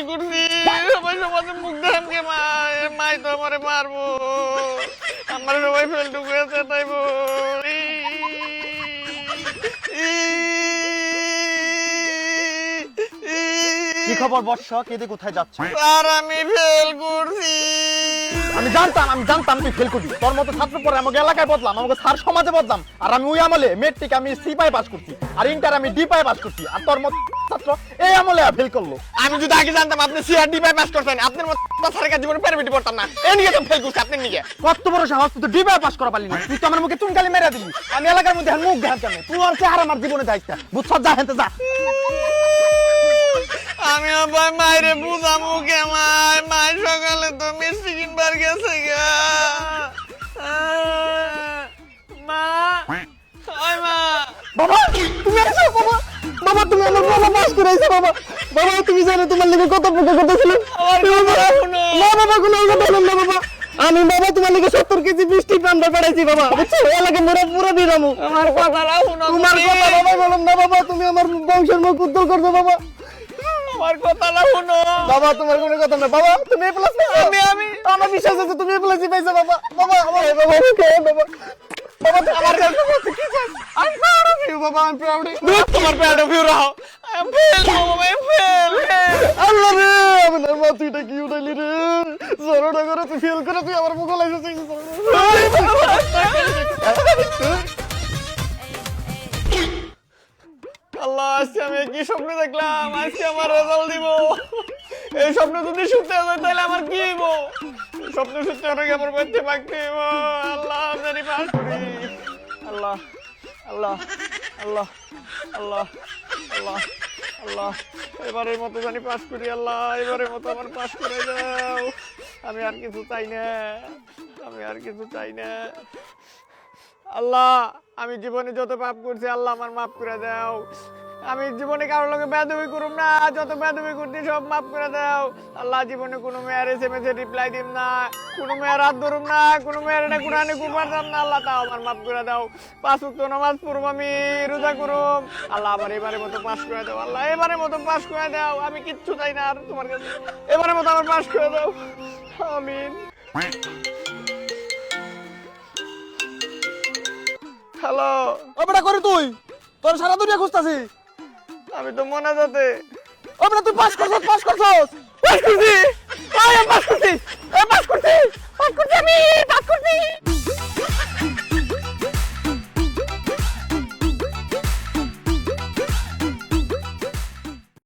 সমাজে মুখ দেখাম কে মা? এ মাই তো আমারে মারবো। আমার সবাই ফেল ঢুকেছে তাইবো কি খবর বর্ষ? কেদে কোথায় যাচ্ছে? আর আমি ফেল করছি। আমি জানতাম আমি জানতাম তুই ফেল করবি। তোর মতো ছাত্র পরে আমাকে এলাকায় বদলাম আমাকে স্যার সমাজে বদলাম। আর আমি ওই আমলে মেট্রিক আমি সি পাই পাস করছি আর ইন্টার আমি ডি পাই পাস করছি। আর তোর মতো ছাত্র এই আমলে ফেল করল। আমি যদি আগে জানতাম আপনি সিআরডি পাই পাস করতেন আপনার মতো স্যারের কাছে জীবনে প্যারামিটি পড়তাম না। এই নিয়ে তো ফেল করছি আপনার নিয়ে। কত বড় সাহস তুই ডি পাই পাস করা পারলি না। তুই তো আমার মুখে চুনকালি মেরে দিলি। আমি এলাকার মধ্যে আর মুখ কেন? তুই আর চেহারা আমার জীবনে যাইতা বুঝছ? যা হেনতে যা। আমি আবার মায়েরে বুঝামু কে মাই মাই সকালে তো বাবা তুমি এসো বাবা বাবা তুমি আমার বাবা পাস করাইছো বাবা বাবা তুমি জানো তোমার লেগে কত পোকা করতেছিল কথা। না বাবা কোনো কথা বললাম না বাবা আমি বাবা তোমার লেগে সত্তর কেজি মিষ্টি পান্ডা পাঠাইছি বাবা বুঝছ এলাকা মোরা পুরো দিলামু আমার কথাটা শুনো তোমার তুমি। কথা বাবা বললাম না বাবা তুমি আমার বংশের মুখ উজ্জ্বল করছ বাবা আমার বাবা তোমার কোনো কথা না বাবা তুমি এ প্লাস আমি আমি আমার বিশ্বাস আছে তুমি এ প্লাসই পাইছো বাবা বাবা আমার বাবা বাবা বাবা আমার কাছে কি চাই আমি বাবা আমি proud of you তোমার প্যান্ট ভিউ রাও ফেল বাবা ফেল আল্লাহ রে আপনার মা তুই এটা কি উঠাইলি রে? জরোটা করে তুই ফেল করে তুই আমার মুখ লাইছিস আল্লাহ আজকে আমি কি স্বপ্ন দেখলাম? আজকে আমার রেজাল্ট দিব। এই স্বপ্ন যদি সত্যি হয় তাহলে আমার কি হইব? স্বপ্ন সত্যি হলে কি আমার পাকতে হইব? আল্লাহ জানি পাস করি। আল্লাহ আল্লাহ। আল্লাহ আল্লাহ আল্লাহ আল্লাহ। এবারের মতো জানি পাশ করি, আল্লাহ, এবারের মতো আমার পাশ করে যাও। আমি আর কিছু চাই না, আমি আর কিছু চাই না। আল্লাহ, আমি জীবনে যত পাপ করছি, আল্লাহ আমার মাফ করে দাও। আমি জীবনে কারোর লোকে বেদবি করুম না, যত বেদবি করছি সব মাফ করে দাও। আল্লাহ জীবনে কোনো মেয়ের এসে মেসে রিপ্লাই দিম না, কোনো মেয়ের হাত ধরুম না, কোনো মেয়ের এটা কোরআনে কুমারতাম না। আল্লাহ তাও আমার মাফ করে দাও। পাঁচ উক্ত নামাজ পড়ুম আমি, রোজা করুম। আল্লাহ আমার এবারে মতো পাস করে দাও, আল্লাহ এবারে মতো পাস করে দাও। আমি কিচ্ছু চাই না আর তোমার কাছে। এবারে মতো আমার পাস করে দাও। আমিন। হ্যালো ও করে তুই। তোর সারা দুনিয়া খুঁজতাছি। আমি তো মনে যাতে আমরা তুই পাস করছস পাস করছস। পাস করছি আই পাস